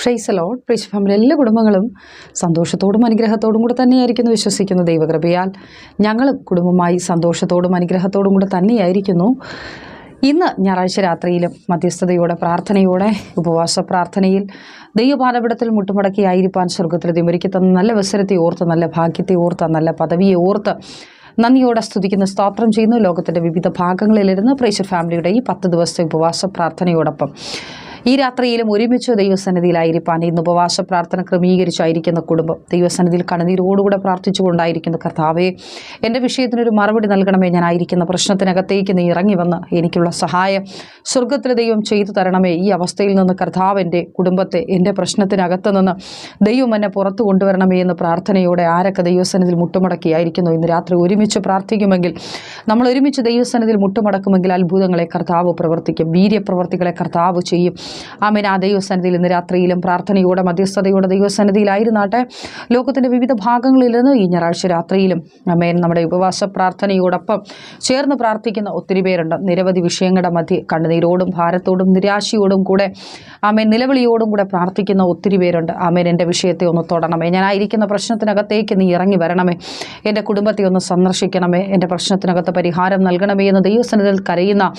പ്രൈസലോ price family എല്ലാ കുടുംബങ്ങളും സന്തോഷത്തോടും അനുഗ്രഹത്തോടും കൂടെ തന്നെയായിരിക്കുന്നു വിശ്വസിക്കുന്നു ദൈവകൃപയാൽ. ഞങ്ങളും കുടുംബമായി സന്തോഷത്തോടും അനുഗ്രഹത്തോടും കൂടെ തന്നെയായിരിക്കുന്നു. ഇന്ന് ഞായറാഴ്ച രാത്രിയിലും മധ്യസ്ഥതയോടെ പ്രാർത്ഥനയോടെ ഉപവാസ പ്രാർത്ഥനയിൽ ദൈവപാലപിടത്തിൽ മുട്ടുമടക്കി ആയിരിക്കാൻ സ്വർഗത്തിൽ ദൈവമൊരുക്കി തന്ന നല്ല അവസരത്തെ ഓർത്ത് നല്ല ഭാഗ്യത്തെ ഓർത്ത് നല്ല പദവിയെ ഓർത്ത് നന്ദിയോടെ സ്തുതിക്കുന്ന സ്തോത്രം ചെയ്യുന്നു. ലോകത്തിന്റെ വിവിധ ഭാഗങ്ങളിലിരുന്ന് പ്രേഷർ ഫാമിലിയുടെ ഈ പത്ത് ദിവസത്തെ ഉപവാസ പ്രാർത്ഥനയോടൊപ്പം ഈ രാത്രിയിലും ഒരുമിച്ച് ദൈവസന്നിധിയിലായിരിക്കാൻ ഇന്ന് ഉപവാസ പ്രാർത്ഥന ക്രമീകരിച്ചായിരിക്കുന്ന കുടുംബം ദൈവസന്നിധിയിൽ കണ്ണുനീരോടുകൂടെ പ്രാർത്ഥിച്ചുകൊണ്ടായിരിക്കുന്ന കർത്താവേ എന്റെ വിഷയത്തിനൊരു മറുപടി നൽകണമേ ഞാനായിരിക്കുന്ന പ്രശ്നത്തിനകത്തേക്ക് നീ ഇറങ്ങി വന്ന് എനിക്കുള്ള സഹായം സ്വർഗത്തിലെ ദൈവം ചെയ്തു തരണമേ. ഈ അവസ്ഥയിൽ നിന്ന് കർത്താവ് എന്റെ കുടുംബത്തെ എന്റെ പ്രശ്നത്തിനകത്ത് നിന്ന് ദൈവം എന്നെ പുറത്തു കൊണ്ടുവരണമേ എന്ന് പ്രാർത്ഥനയോടെ ആരൊക്കെ ദൈവസന്നിധിയിൽ മുട്ടുമടക്കിയായിരിക്കുന്നു? ഇന്ന് രാത്രി ഒരുമിച്ച് പ്രാർത്ഥിക്കുമെങ്കിൽ നമ്മൾ ഒരുമിച്ച് ദൈവസന്നിധിയിൽ മുട്ടുമടക്കുമെങ്കിൽ അത്ഭുതങ്ങളെ കർത്താവ് പ്രവർത്തിക്കും വീര്യപ്രവർത്തികളെ കർത്താവ് ചെയ്യും. ആമേൻ ആ ദൈവസന്നിധിയിൽ ഇന്ന് രാത്രിയിലും പ്രാർത്ഥനയോടെ മധ്യസ്ഥതയോടെ ദൈവസന്നിധിയിലായിരുന്നാട്ടെ. ലോകത്തിന്റെ വിവിധ ഭാഗങ്ങളിൽ നിന്ന് ഈ ഞായറാഴ്ച രാത്രിയിലും ആമേൻ നമ്മുടെ ഉപവാസ പ്രാർത്ഥനയോടൊപ്പം ചേർന്ന് പ്രാർത്ഥിക്കുന്ന ഒത്തിരി പേരുണ്ട്. നിരവധി വിഷയങ്ങളുടെ മധ്യ കണ്ണുനീരോടും ഭാരത്തോടും നിരാശയോടും കൂടെ ആമേൻ നിലവിളിയോടും കൂടെ പ്രാർത്ഥിക്കുന്ന ഒത്തിരി പേരുണ്ട്. ആമേൻ എന്റെ വിഷയത്തെ ഒന്ന് തൊടണമേ. ഞാനായിരിക്കുന്ന പ്രശ്നത്തിനകത്തേക്ക് നീ ഇറങ്ങി വരണമേ. എന്റെ കുടുംബത്തെ ഒന്ന് സന്ദർശിക്കണമേ. എന്റെ പ്രശ്നത്തിനകത്ത് പരിഹാരം നൽകണമേ എന്ന് ദൈവസന്നിധിയിൽ കരയുന്ന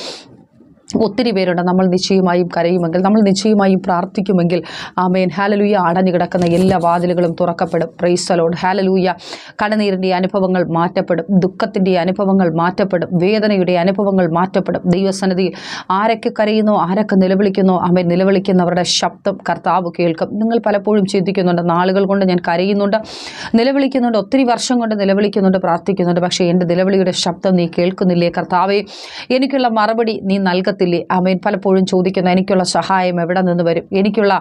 ഒത്തിരി പേരുണ്ട്. നമ്മൾ നിശ്ചയമായും കരയുമെങ്കിൽ നമ്മൾ നിശ്ചയമായും പ്രാർത്ഥിക്കുമെങ്കിൽ ആമേൻ. ഹാലലൂയ അടഞ്ഞു കിടക്കുന്ന എല്ലാ വാതിലുകളും തുറക്കപ്പെടും. പ്രൈസലോട് ഹാലലൂയ കടനീരിന്റെ അനുഭവങ്ങൾ മാറ്റപ്പെടും. ദുഃഖത്തിന്റെ അനുഭവങ്ങൾ മാറ്റപ്പെടും. വേദനയുടെ അനുഭവങ്ങൾ മാറ്റപ്പെടും. ദൈവസന്നിധിയിൽ ആരൊക്കെ കരയുന്നോ ആരൊക്കെ നിലവിളിക്കുന്നോ ആമേൻ. നിലവിളിക്കുന്നവരുടെ ശബ്ദം കർത്താവ് കേൾക്കും. നിങ്ങൾ പലപ്പോഴും ചിന്തിക്കുന്നുണ്ട് നാളുകൾ കൊണ്ട് ഞാൻ കരയുന്നുണ്ട് നിലവിളിക്കുന്നുണ്ട് ഒത്തിരി വർഷം കൊണ്ട് നിലവിളിക്കുന്നുണ്ട് പ്രാർത്ഥിക്കുന്നുണ്ട് പക്ഷേ എന്റെ നിലവിളിയുടെ ശബ്ദം നീ കേൾക്കുന്നില്ലേ കർത്താവേ? എനിക്കുള്ള മറുപടി നീ നൽകത്തില്ലേ ആമേൻ. പലപ്പോഴും ചോദിക്കുന്ന എനിക്കുള്ള സഹായം എവിടെ നിന്ന് വരും? എനിക്കുള്ള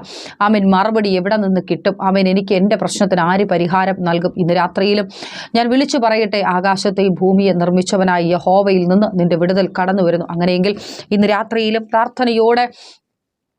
അമീൻ മറുപടി എവിടെ നിന്ന് കിട്ടും? അമീൻ എനിക്ക് എന്റെ പ്രശ്നത്തിന് ആര് പരിഹാരം നൽകും? ഇന്ന് രാത്രിയിലും ഞാൻ വിളിച്ചു പറയട്ടെ ആകാശത്തെയും ഭൂമിയെ നിർമ്മിച്ചവനായ യഹോവയിൽ നിന്ന് നിന്റെ വിടുതൽ കടന്നു വരുന്നു അങ്ങനെയെങ്കിൽ ഇന്ന് രാത്രിയിലും പ്രാർത്ഥനയോടെ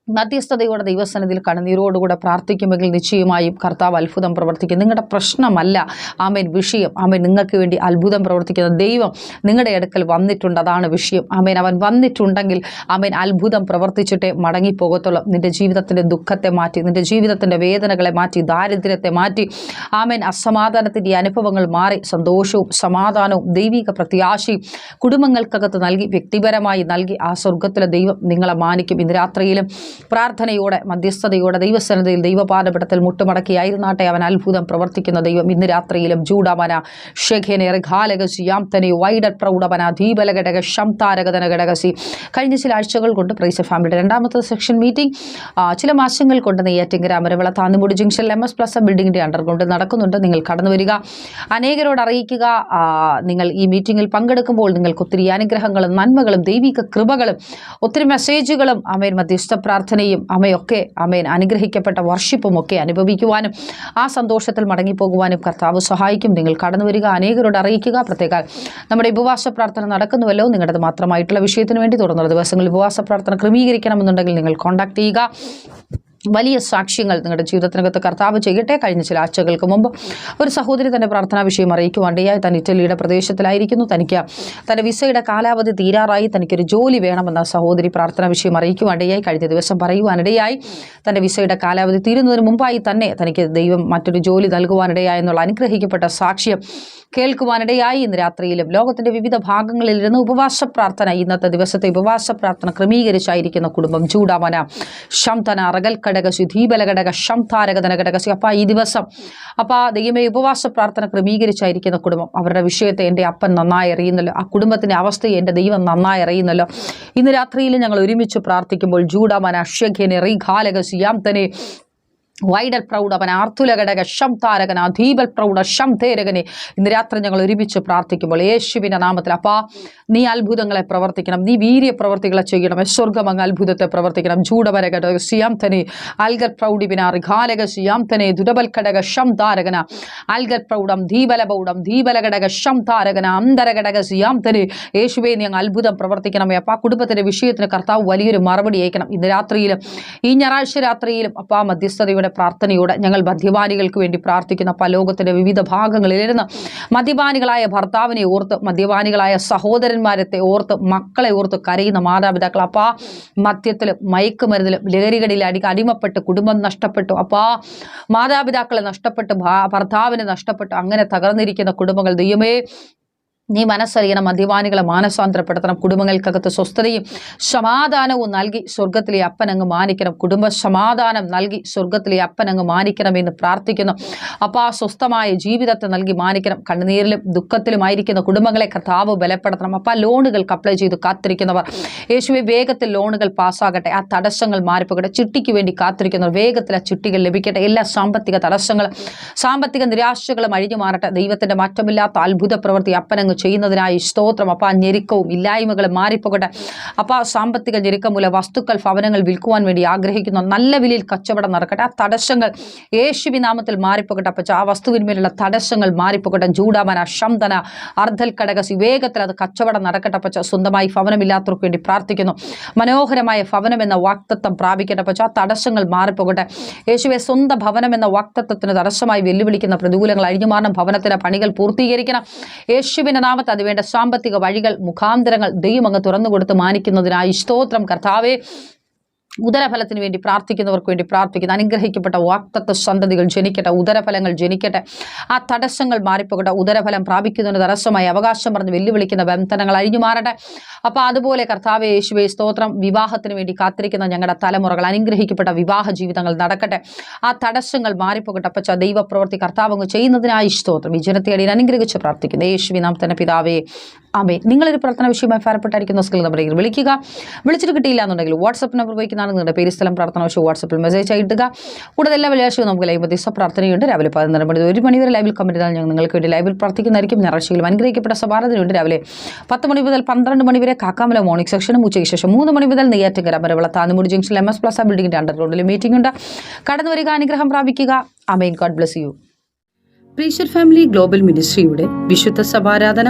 മധ്യസ്ഥതയോടെ ദൈവസന്നിധിയിൽ കണ്ണുനീരോടുകൂടെ പ്രാർത്ഥിക്കുമെങ്കിൽ നിശ്ചയമായും കർത്താവ് അത്ഭുതം പ്രവർത്തിക്കും. നിങ്ങളുടെ പ്രശ്നമല്ല ആമേൻ വിഷയം. ആമേൻ നിങ്ങൾക്ക് വേണ്ടി അത്ഭുതം പ്രവർത്തിക്കുന്ന ദൈവം നിങ്ങളുടെ അടുക്കൽ വന്നിട്ടുണ്ട്. അതാണ് വിഷയം. ആമേൻ. അവൻ വന്നിട്ടുണ്ടെങ്കിൽ ആമേൻ അത്ഭുതം പ്രവർത്തിച്ചിട്ടേ മടങ്ങിപ്പോകത്തുള്ളൂ. നിന്റെ ജീവിതത്തിന്റെ ദുഃഖത്തെ മാറ്റി നിന്റെ ജീവിതത്തിന്റെ വേദനകളെ മാറ്റി ദാരിദ്ര്യത്തെ മാറ്റി ആമേൻ അസമാധാനത്തിന്റെ അനുഭവങ്ങൾ മാറി സന്തോഷവും സമാധാനവും ദൈവിക പ്രത്യാശയും കുടുംബങ്ങൾക്കകത്ത് നൽകി വ്യക്തിപരമായി നൽകി ആ സ്വർഗത്തിലെ ദൈവം നിങ്ങളെ മാനിക്കും. ഇന്ന് രാത്രിയിലും പ്രാർത്ഥനയോടെ മധ്യസ്ഥതയോടെ ദൈവസന്നതയിൽ ദൈവപാദപിടത്തിൽ മുട്ടുമടക്കി മുട്ടുമടക്കിയായിരുന്നാട്ടെ അവൻ അത്ഭുതം പ്രവർത്തിക്കുന്ന ദൈവം. ഇന്ന് രാത്രിയിലും ജൂഡമന ഷെഖേനെ ഖാലകസി യാംതനെ വൈഡർ പ്രൗഢമന ദീപലഘടക ശംതാരകതന ഘടകസി കഴിഞ്ഞ ചില ആഴ്ചകൾ കൊണ്ട് പ്രൈസ് ഫാമിലിയുടെ രണ്ടാമത്തെ സെക്ഷൻ മീറ്റിംഗ്. ചില മാസങ്ങൾ കൊണ്ട് നെയ്യാറ്റിങ്കര അമരവിള താന്നുമുടി ജംഗ്ഷനിൽ എം എസ് പ്ലസ് ബിൽഡിങ്ങിന്റെ അണ്ടർഗ്രൗണ്ട് നടക്കുന്നുണ്ട്. നിങ്ങൾ കടന്നു വരിക. അനേകരോട് അറിയിക്കുക. നിങ്ങൾ ഈ മീറ്റിങ്ങിൽ പങ്കെടുക്കുമ്പോൾ നിങ്ങൾക്ക് ഒത്തിരി അനുഗ്രഹങ്ങളും നന്മകളും ദൈവിക കൃപകളും ഒത്തിരി മെസ്സേജുകളും അമേൻ മധ്യസ്ഥ പ്രാർത്ഥനയും അമ്മയൊക്കെ അമേൻ അനുഗ്രഹിക്കപ്പെട്ട വർഷിപ്പും ഒക്കെ അനുഭവിക്കുവാനും ആ സന്തോഷത്തിൽ മടങ്ങിപ്പോകുവാനും കർത്താവ് സഹായിക്കും. നിങ്ങൾ കടന്നു വരിക അനേകരോട് അറിയിക്കുക. പ്രത്യേക നമ്മുടെ ഉപവാസ പ്രാർത്ഥന നടക്കുന്നുവല്ലോ. നിങ്ങളുടെ മാത്രമായിട്ടുള്ള വിഷയത്തിന് വേണ്ടി തുടർന്നുള്ള ദിവസങ്ങളിൽ ഉപവാസ പ്രാർത്ഥന ക്രമീകരിക്കണമെന്നുണ്ടെങ്കിൽ നിങ്ങൾ കോൺടാക്ട് ചെയ്യുക. വലിയ സാക്ഷ്യങ്ങൾ നിങ്ങളുടെ ജീവിതത്തിനകത്ത് കർത്താവ് ചെയ്യട്ടെ. കഴിഞ്ഞ ചില ആഴ്ചകൾക്ക് മുമ്പ് ഒരു സഹോദരി തന്റെ പ്രാർത്ഥനാ വിഷയം അറിയിക്കുവാണ്ടിയായി താൻ ഇറ്റലിയുടെ പ്രദേശത്തിലായിരിക്കുന്നു. തനിക്ക് തന്റെ വിസയുടെ കാലാവധി തീരാറായി. തനിക്കൊരു ജോലി വേണമെന്ന സഹോദരി പ്രാർത്ഥനാ വിഷയം അറിയിക്കുവാണ്ടിയായി കഴിഞ്ഞ ദിവസം പറയുവാനിടയായി തന്റെ വിസയുടെ കാലാവധി തീരുന്നതിന് മുമ്പായി തന്നെ തനിക്ക് ദൈവം മറ്റൊരു ജോലി നൽകുവാനിടയായി എന്നുള്ള അനുഗ്രഹിക്കപ്പെട്ട സാക്ഷ്യം കേൾക്കുവാനിടയായി ഇന്ന് രാത്രിയിലും. ലോകത്തിന്റെ വിവിധ ഭാഗങ്ങളിൽ ഇരുന്ന് ഉപവാസ പ്രാർത്ഥന ഇന്നത്തെ ദിവസത്തെ ഉപവാസ പ്രാർത്ഥന ക്രമീകരിച്ചായിരിക്കുന്ന കുടുംബം. ചൂടാമന ശംതന റകൽ ഘടകസി ദീപലഘടക ശംതാരകതന ഘടകസി അപ്പം ഈ ദിവസം അപ്പ ദൈവമേ ഉപവാസ പ്രാർത്ഥന ക്രമീകരിച്ചായിരിക്കുന്ന കുടുംബം. അവരുടെ വിഷയത്തെ എന്റെ അപ്പൻ നന്നായി അറിയുന്നല്ലോ ആ കുടുംബത്തിന്റെ അവസ്ഥയെ എന്റെ ദൈവം നന്നായി അറിയുന്നല്ലോ. ഇന്ന് രാത്രിയിൽ ഞങ്ങൾ ഒരുമിച്ച് പ്രാർത്ഥിക്കുമ്പോൾ ജൂഡാമന അഷ്യഘ്യനെ റീഘാലകസി യാം വൈഡൽ പ്രൗഢവൻ ആർത്തുലഘടക ശം താരകന ദീപൽ പ്രൗഢ ശം തേരകനെ. ഇന്ന് രാത്രി ഞങ്ങൾ ഒരുമിച്ച് പ്രാർത്ഥിക്കുമ്പോൾ യേശുവിന്റെ നാമത്തിൽ അപ്പാ നീ അത്ഭുതങ്ങളെ പ്രവർത്തിക്കണം നീ വീര്യ പ്രവർത്തികളെ ചെയ്യണം സ്വർഗം അങ്ങ് അത്ഭുതത്തെ പ്രവർത്തിക്കണം. ചൂടവരഘടക സിയാം തന്നെ അൽഗർ പ്രൗഢിബിന ഘാലക സിയാം തനെ ദുരബൽ ഘടക ശം താരകന. അൽഗർ പ്രൗഢം ദീപല പൗഢം ദീപലഘടക ശം താരകന. അന്തരഘടക സിയാം തന്നെ യേശുവെ നീ അത്ഭുതം പ്രവർത്തിക്കണം. അപ്പാ കുടുംബത്തിന്റെ വിഷയത്തിന് കർത്താവ് വലിയൊരു മറുപടി അയക്കണം. ഇന്ന് രാത്രിയിലും ഈ ഞായറാഴ്ച രാത്രിയിലും അപ്പാ മധ്യസ്ഥതയുടെ കർത്താവിന്റെ പ്രാർത്ഥനയോടെ ഞങ്ങൾ മദ്യപാനികൾക്ക് വേണ്ടി പ്രാർത്ഥിക്കുന്ന പല ലോകത്തിന്റെ വിവിധ ഭാഗങ്ങളിലിരുന്ന് മദ്യപാനികളായ ഭർത്താവിനെ ഓർത്ത് മദ്യപാനികളായ സഹോദരന്മാരത്തെ ഓർത്ത് മക്കളെ ഓർത്ത് കരയുന്ന മാതാപിതാക്കൾ അപ്പാ മദ്യത്തിലും മയക്കുമരുന്നിലും ലഹരികളിൽ അടി അടിമപ്പെട്ട് കുടുംബം നഷ്ടപ്പെട്ടു. അപ്പാ മാതാപിതാക്കളെ നഷ്ടപ്പെട്ട് ഭർത്താവിനെ നഷ്ടപ്പെട്ടു. അങ്ങനെ തകർന്നിരിക്കുന്ന കുടുംബങ്ങൾ ദൈവമേ നീ മനസ്സറിയണം മദ്യപാനികളെ മാനസാന്തരപ്പെടുത്തണം കുടുംബങ്ങൾക്കകത്ത് സ്വസ്ഥതയും സമാധാനവും നൽകി സ്വർഗത്തിലെ അപ്പനങ്ങ് മാനിക്കണം കുടുംബ സമാധാനം നൽകി സ്വർഗത്തിലെ അപ്പനങ്ങ് മാനിക്കണമെന്ന് പ്രാർത്ഥിക്കുന്നു. അപ്പോൾ ആ സ്വസ്ഥമായ ജീവിതത്തെ നൽകി മാനിക്കണം. കണ്ണുനീരിലും ദുഃഖത്തിലുമായിരിക്കുന്ന കുടുംബങ്ങളെ കർത്താവ് ബലപ്പെടുത്തണം. അപ്പോൾ ആ ലോണുകൾക്ക് അപ്ലൈ ചെയ്ത് കാത്തിരിക്കുന്നവർ. യേശുവെ വേഗത്തിൽ ലോണുകൾ പാസ്സാകട്ടെ. ആ തടസ്സങ്ങൾ മാറിപ്പോകട്ടെ. ചിട്ടിക്ക് വേണ്ടി കാത്തിരിക്കുന്നവർ വേഗത്തിൽ ആ ചിട്ടികൾ ലഭിക്കട്ടെ. എല്ലാ സാമ്പത്തിക തടസ്സങ്ങളും സാമ്പത്തിക നിരാശകളും അഴിഞ്ഞു മാറട്ടെ. ദൈവത്തിന്റെ മാറ്റമില്ലാത്ത അത്ഭുത പ്രവൃത്തി അപ്പനങ്ങ് ചെയ്യുന്നതിനായി സ്തോത്രം അപ്പം ആ ഞെരുക്കവും ഇല്ലായ്മകളും മാറിപ്പോകട്ടെ. അപ്പം ആ സാമ്പത്തിക ഞെരുക്കം മൂലം വസ്തുക്കൾ ഭവനങ്ങൾ വിൽക്കുവാൻ വേണ്ടി ആഗ്രഹിക്കുന്ന നല്ല വിലയിൽ കച്ചവടം നടക്കട്ടെ. ആ തടസ്സങ്ങൾ യേശുവി നാമത്തിൽ മാറിപ്പോകട്ടെ അപ്പം ആ വസ്തുവിന്മേലുള്ള തടസ്സങ്ങൾ മാറിപ്പോകട്ടെ. ചൂടാമന ശംതന അർദ്ധൽ കടകസി വേഗത്തിൽ അത് കച്ചവടം നടക്കട്ടെ പച്ച സ്വന്തമായി ഭവനമില്ലാത്തവർക്ക് വേണ്ടി പ്രാർത്ഥിക്കുന്നു. മനോഹരമായ ഭവനം എന്ന വാക്തത്വം പ്രാപിക്കട്ടെ പച്ച ആ തടസ്സങ്ങൾ മാറിപ്പോകട്ടെ. യേശുവെ സ്വന്തം ഭവനം എന്ന വാക്തത്വത്തിന് തടസ്സമായി വെല്ലുവിളിക്കുന്ന പ്രതികൂലങ്ങൾ അഴിഞ്ഞുമാറണം. ഭവനത്തിന്റെ പണികൾ പൂർത്തീകരിക്കണം. യേശുവിന്റെ നാമത്ത് അതിവേണ്ട സാമ്പത്തിക വഴികൾ മുഖാന്തരങ്ങൾ ദൈവം അങ്ങ് തുറന്നുകൊടുത്ത് മാനിക്കുന്നതിനായി സ്തോത്രം. കർത്താവേ ഉദരഫലത്തിന് വേണ്ടി പ്രാർത്ഥിക്കുന്നവർക്ക് വേണ്ടി പ്രാർത്ഥിക്കുന്നു. അനുഗ്രഹിക്കപ്പെട്ട വാക്തത്വ സന്തതികൾ ജനിക്കട്ടെ ഉദരഫലങ്ങൾ ജനിക്കട്ടെ. ആ തടസ്സങ്ങൾ മാറിപ്പോകട്ടെ. ഉദരഫലം പ്രാപിക്കുന്നതിന് തടസ്സമായി അവകാശം പറഞ്ഞ് വെല്ലുവിളിക്കുന്ന ബന്ധനങ്ങൾ അഴിഞ്ഞു മാറട്ടെ. അപ്പോൾ അതുപോലെ കർത്താവ് യേശുവെ സ്തോത്രം. വിവാഹത്തിന് വേണ്ടി കാത്തിരിക്കുന്ന ഞങ്ങളുടെ തലമുറകൾ അനുഗ്രഹിക്കപ്പെട്ട വിവാഹ ജീവിതങ്ങൾ നടക്കട്ടെ. ആ തടസ്സങ്ങൾ മാറിപ്പോകട്ടെ. അപ്പച്ച ദൈവപ്രവർത്തി കർത്താവ് ചെയ്യുന്നതിനായി സ്തോത്രം. ഈ ജനത്തെ അടിയിൽ അനുഗ്രഹിച്ച് പ്രാർത്ഥിക്കുന്നു. യേശുവി നാം തന്നെ പിതാവേ ആമേ നിങ്ങളൊരു പ്രാർത്ഥന വിഷയമായി ഫലപ്പെട്ടായിരിക്കുന്ന സ്കിൽ നമ്പറിൽ വിളിക്കുക. വിളിച്ചിട്ട് കിട്ടിയില്ല എന്നുണ്ടെങ്കിൽ വാട്സപ്പ് നമ്പർ ഉപയോഗിക്കുന്നതാണ് നിങ്ങളുടെ പേര് സ്ഥലം പ്രാർത്ഥന വിഷയം വാട്സപ്പിൽ മെസ്സേജ് ആയിട്ടുക കൂടാതെ എല്ലാ വെള്ളിയാഴ്ചയും നമുക്ക് ലൈവ് ദിവസം പ്രാർത്ഥനയുണ്ട്. രാവിലെ പതിനൊന്നര മണി ഒരു മണി വരെ ലൈവിൽ കമന്റ് ചെയ്താൽ ഞങ്ങൾ നിങ്ങൾക്ക് വേണ്ടി ലൈവിൽ പ്രാർത്ഥിക്കുന്നതായിരിക്കും. ഞായറാഴ്ചയിലും അനുഗ്രഹിക്കപ്പെട്ട സഭാരതയുണ്ട് രാവിലെ പത്ത് മണി മുതൽ പന്ത്രണ്ട് മണി വരെ കാക്കാമല മോർണിംഗ് സെക്ഷനും ഉച്ചയ്ക്ക് ശേഷം മൂന്ന് മണി മുതൽ Neyyattinkara Maravila Thannumudi junction M S plus ബിൽഡിംഗിന്റെ അണ്ടർഗ്രൗണ്ടിൽ മീറ്റിംഗ് ഉണ്ട്. കടന്നു വരിക അനുഗ്രഹം പ്രാപിക്കുക. അമേൻ ഗോഡ് ബ്ലസ് യു പ്രീഷർ ഫാമിലി ഗ്ലോബൽ മിനിസ്ട്രിയുടെ വിശുദ്ധ സഭാരാധന